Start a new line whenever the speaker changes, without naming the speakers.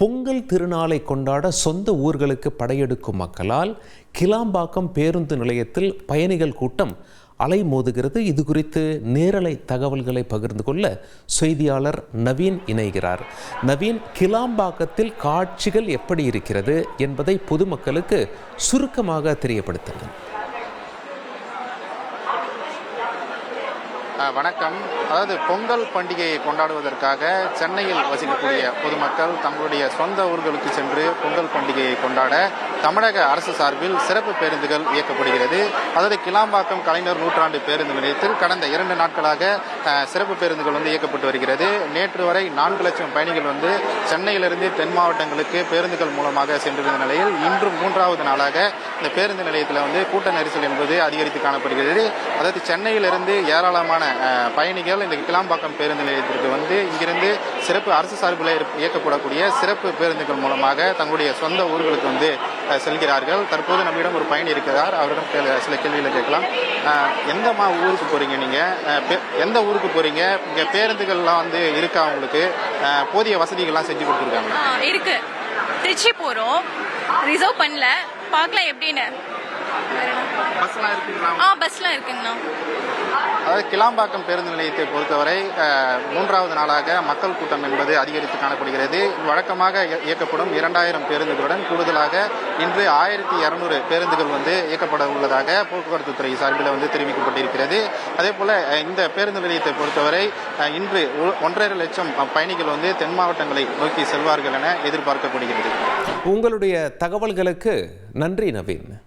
பொங்கல் திருநாளை கொண்டாட சொந்த ஊர்களுக்கு படையெடுக்கும் மக்களால் கிளாம்பாக்கம் பேருந்து நிலையத்தில் பயணிகள் கூட்டம் அலைமோதுகிறது. இது குறித்து நேரலை தகவல்களை பகிர்ந்து கொள்ள செய்தியாளர் நவீன் இணைகிறார். நவீன் கிளாம்பாக்கத்தில் காட்சிகள் எப்படி இருக்கிறது என்பதை பொதுமக்களுக்கு சுருக்கமாக தெரியப்படுத்துங்கள்.
வணக்கம். அதாவது பொங்கல் பண்டிகையை கொண்டாடுவதற்காக சென்னையில் வசிக்கக்கூடிய பொதுமக்கள் தங்களுடைய சொந்த ஊர்களுக்கு சென்று பொங்கல் பண்டிகையை கொண்டாட தமிழக அரசு சார்பில் சிறப்பு பேருந்துகள் இயக்கப்படுகிறது. அதாவது கிளாம்பாக்கம் கலைஞர் நூற்றாண்டு பேருந்து நிலையத்தில் கடந்த இரண்டு நாட்களாக சிறப்பு பேருந்துகள் வந்து இயக்கப்பட்டு வருகிறது. நேற்று வரை நான்கு லட்சம் பயணிகள் வந்து சென்னையிலிருந்து தென் மாவட்டங்களுக்கு பேருந்துகள் மூலமாக சென்றிருந்த நிலையில் இன்று மூன்றாவது நாளாக இந்த பேருந்து நிலையத்தில் வந்து கூட்ட நெரிசல் என்பது அதிகரித்து காணப்படுகிறது. அதாவது சென்னையிலிருந்து ஏராளமான பயணிகள் இந்த கிளாம்பாக்கம் பேருந்து நிலையத்திற்கு வந்து இங்கிருந்து சிறப்பு அரசு சார்பில் இயக்கப்படக்கூடிய சிறப்பு பேருந்துகள் மூலமாக தங்களுடைய சொந்த ஊர்களுக்கு வந்து செல்கிறார்கள். தற்போது நம்மிடம் ஒரு பயணி இருக்கிறார். அவரிடம் சில கேள்விகளை கேட்கலாம். எந்த மா ஊருக்கு போறீங்க நீங்க? பே- எந்த ஊருக்கு போறீங்க? இங்க பேருந்துகள்லாம் வந்து இருக்கா உங்களுக்கு? போதிய வசதிகள்லாம் செஞ்சு கொடுத்துருக்காங்க
இருக்கு. திருச்சி போறோம். ரிசர்வ் பண்ணல. பார்க்கலாம் எப்படின்னு.
பஸ்லாம் இருக்குங்களா?
ஆ பஸ்லாம் இருக்குங்கண்ணா.
அதாவது கிளாம்பாக்கம் பேருந்து நிலையத்தை பொறுத்தவரை மூன்றாவது நாளாக மக்கள் கூட்டம் என்பது அதிகரித்து காணப்படுகிறது. வழக்கமாக இய- இயக்கப்படும் இரண்டாயிரம் பேருந்துகளுடன் கூடுதலாக இன்று ஆயிரத்தி இருநூறு பேருந்துகள் வந்து இயக்கப்பட உள்ளதாக போக்குவரத்து துறை சார்பில் வந்து தெரிவிக்கப்பட்டிருக்கிறது. அதே போல இந்த பேருந்து நிலையத்தை பொறுத்தவரை இன்று ஒன்றரை லட்சம் பயணிகள் வந்து தென் மாவட்டங்களை நோக்கி செல்வார்கள் என எதிர்பார்க்கப்படுகிறது.
உங்களுடைய தகவல்களுக்கு நன்றி நவீன்.